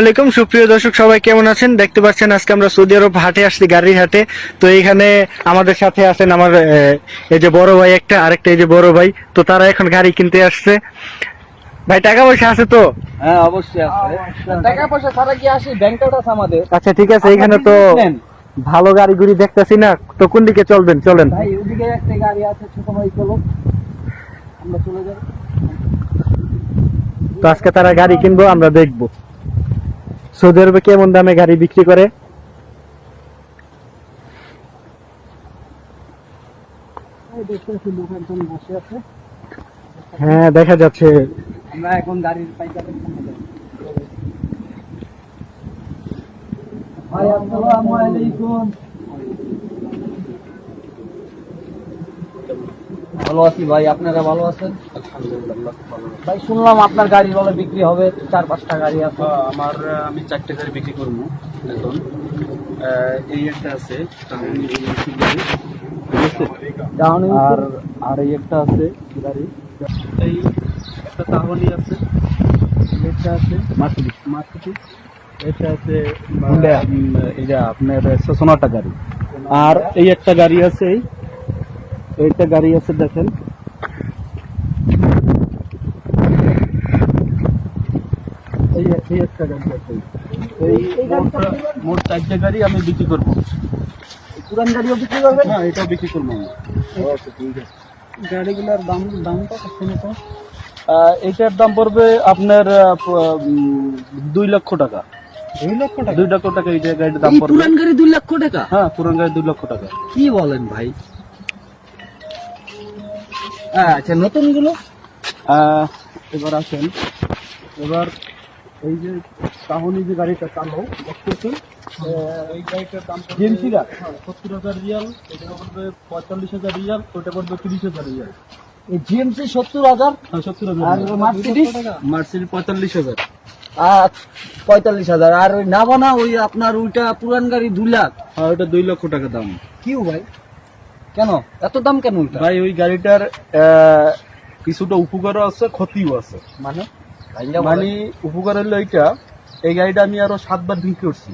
আলাইকুম। সুপ্রিয় দর্শক সবাই কেমন আছেন? দেখতে পাচ্ছেন আজকে আমরা সৌদি আরব হাটে আসছি গাড়ির হাটে। তো এইখানে আমাদের সাথে আছেন আমার এই যে বড় ভাই একটা আরেকটা এই যে বড় ভাই। তো তারা এখন গাড়ি কিনতে আসছে। ভাই টাকা পয়সা আছে তো? হ্যাঁ অবশ্যই আছে। টাকা পয়সা ছাড়া কি আসি? ব্যাংক আছে আমাদের। আচ্ছা ঠিক আছে এখানে তো ভালো গাড়ি গুড়ি দেখতেছি না। তো কোন দিকে চলবেন? চলেন। ভাই ওদিকে একটা গাড়ি আছে ছোট ভাই চলো। আমরা চলে যাব তো আজকে তারা গাড়ি কিনবো আমরা দেখব। সৌদি আরবে কেমন দামে গাড়ি বিক্রি করে? হ্যাঁ দেখা যাচ্ছে। আমরা এখন গাড়ির পাইকারি ভাই আসসালামু আলাইকুম। ভালো আছি ভাই আপনারা ভালো আছেন? ভাই শুনলাম আপনার গাড়ি বলে বিক্রি হবে চার পাঁচটা গাড়ি আছে। হ্যাঁ, আমার আমি চারটে গাড়ি বিক্রি করব এখন এই একটা আছে আর আর এই একটা আছে গাড়ি। এই একটা তাহনি আছে এটা আছে মার্সিডিস মার্সিডিস এটা আছে এটা আপনার সোনাটা গাড়ি। আর এই একটা গাড়ি আছে এই এইটা গাড়ি আছে দেখেন। এই এই একটা গাড়ি আছে। এই মোট- চারটে গাড়ি আমি বিক্রি করব। পুরান গাড়িও বিক্রি করবেন? এটাও বিক্রি করব আমি গাড়িগুলোর দাম দামটা এটার দাম পড়বে আপনার দুই লক্ষ টাকা। দুই লক্ষ টাকা? দুই লক্ষ টাকা এই গাড়ির দাম পড়বে। পুরান গাড়ি দুই লক্ষ টাকা? হ্যাঁ পুরান গাড়ি দুই লক্ষ টাকা। কি বলেন ভাই? আচ্ছা নতুনগুলো আহ, এবার আসেন। এবার এই যে যে গাড়িটা চালো দেখতেছেন এই গাড়িটার দাম জিএমসিরা সত্তর হাজার রিয়াল এটা পড়বে পঁয়তাল্লিশ হাজার রিয়াল ওটা পড়বে তিরিশ হাজার রিয়াল। জিএমসি সত্তর হাজার? হ্যাঁ সত্তর আর হাজার মার্সিডিস মার্সিডিস পঁয়তাল্লিশ হাজার। আর পঁয়তাল্লিশ হাজার। আর ওই নাভানা ওই আপনার ওইটা পুরান গাড়ি দুই লাখ। হ্যাঁ ওটা দুই লক্ষ টাকা দাম। কি ভাই? কেন? এত দাম কেন ভাই ওই গাড়িটার কিছুটা উপকারও আছে ক্ষতিও আছে। মানে? মানে উপকার হলো এইটা এই গাড়িটা আমি আরও সাতবার বিক্রি করছি।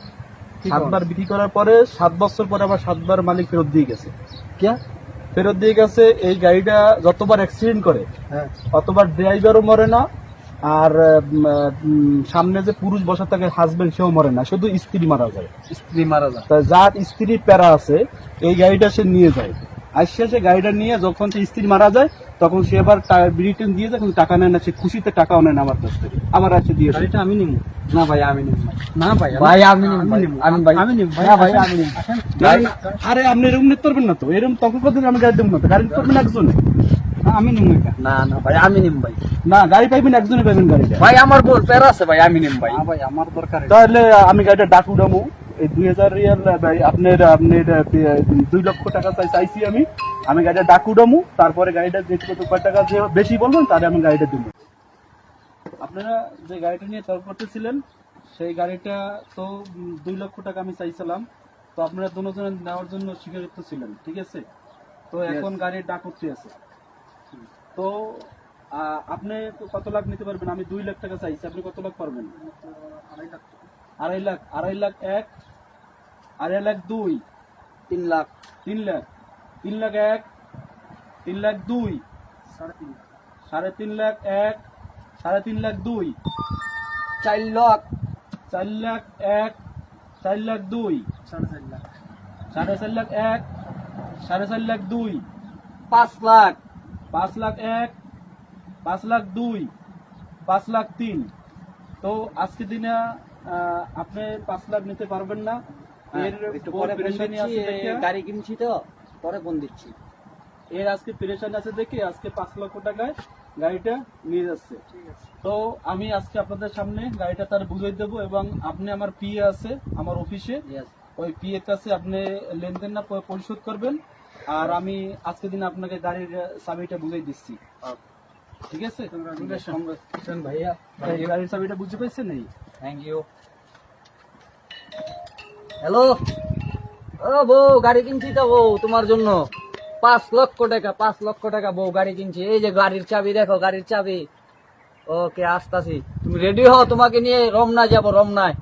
সাতবার বিক্রি করার পরে সাত বছর পরে আবার সাতবার মালিক ফেরত দিয়ে গেছে। কে? ফেরত দিয়ে গেছে এই গাড়িটা যতবার অ্যাক্সিডেন্ট করে হ্যাঁ। অতবার ড্রাইভারও মরে না আর সামনে যে পুরুষ বসা থাকে হাজবেন্ড সেও মরে না শুধু স্ত্রী মারা যায়। স্ত্রী মারা যায়। তা যার স্ত্রী প্যারা আছে এই গাড়িটা সে নিয়ে যায়। আসছে সে গাড়িটা নিয়ে যখন সে স্ত্রী মারা যায় তখন সে আবার রিটার্ন দিয়ে যায় কিন্তু টাকা নেয় না সে খুশিতে টাকাও নেয় না আমার কাছ থেকে। আবার আসছে দিয়ে। গাড়িটা আমি নিব। না ভাই আমি নিব না। ভাই ভাই আমি নিব ভাই। আমি ভাই আমি নিব না ভাই আমি নিব। ভাই আরে আপনি এরকম নিতে পারবেন না তো? এরকম তখন কদিন আমি গাড়ি দেবো না তো? গাড়ি করবেন একজনে। আমি এটা। না না ভাই আমি নিব ভাই। না গাড়ি পাইবেন একজনে পাইবেন গাড়িটা। ভাই আমার বল প্যারা আছে ভাই আমি নিব ভাই। না ভাই আমার দরকার তাহলে আমি গাড়িটা ডাক উঠামো। এই দুই হাজার রিয়াল ভাই আপনার আপনার দুই লক্ষ টাকা চাই চাইছি আমি। আমি গাড়িটা ডাক উঠামো তারপরে গাড়িটা যে কত টাকা যে বেশি বলবেন তাহলে আমি গাড়িটা দেবো আপনারা যে গাড়িটা নিয়ে তর্ক করতেছিলেন সেই গাড়িটা তো দুই লক্ষ টাকা আমি চাইছিলাম। তো আপনারা দুজন নেওয়ার জন্য স্বীকারিত ছিলেন ঠিক আছে? তো এখন গাড়ির ডাক উঠতে আছে তো আপনি কত লাখ নিতে পারবেন? আমি দুই লাখ টাকা চাইছি। আপনি কত লাখ পারবেন? আড়াই লাখ। আড়াই লাখ এক আড়াই লাখ দুই তিন লাখ। তিন লাখ। তিন লাখ এক তিন লাখ দুই সাড়ে তিন লাখ এক সাড়ে তিন লাখ দুই চার লাখ। চার লাখ এক চার লাখ দুই সাড়ে চার লাখ সাড়ে চার লাখ এক সাড়ে চার লাখ দুই পাঁচ লাখ। পাঁচ লাখ এক পাঁচ লাখ দুই পাঁচ লাখ তিন। তো আজকে দিনে আপনি পাঁচ লাখ নিতে পারবেন না। এর দেখে- গাড়ি কিনছি তো পরে ফোন দিচ্ছি। এর আজকে পেরেশানি আছে দেখে আজকে পাঁচ লক্ষ টাকায় গাড়িটা নিয়ে যাচ্ছে। তো আমি আজকে আপনাদের সামনে গাড়িটা তার বুঝিয়ে দেবো এবং আপনি আমার পিএ আছে আমার অফিসে. ওই পিএর কাছে আপনি লেনদেন না পরিশোধ করবেন। আর আমি আজকে দিন আপনাকে গাড়ির চাবিটা বুঝিয়ে দিচ্ছি। ঠিক আছে? ভাইয়া। এই গাড়ির চাবিটা বুঝতে পারছেন এই থ্যাংক ইউ হ্যালো ও বউ গাড়ি কিনছি তো বউ তোমার জন্য। পাঁচ লক্ষ টাকা পাঁচ লক্ষ টাকা বউ গাড়ি কিনছি। এই যে গাড়ির চাবি দেখো গাড়ির চাবি। ওকে আসতাছি। তুমি রেডি হও তোমাকে নিয়ে রমনা যাব রমনায়।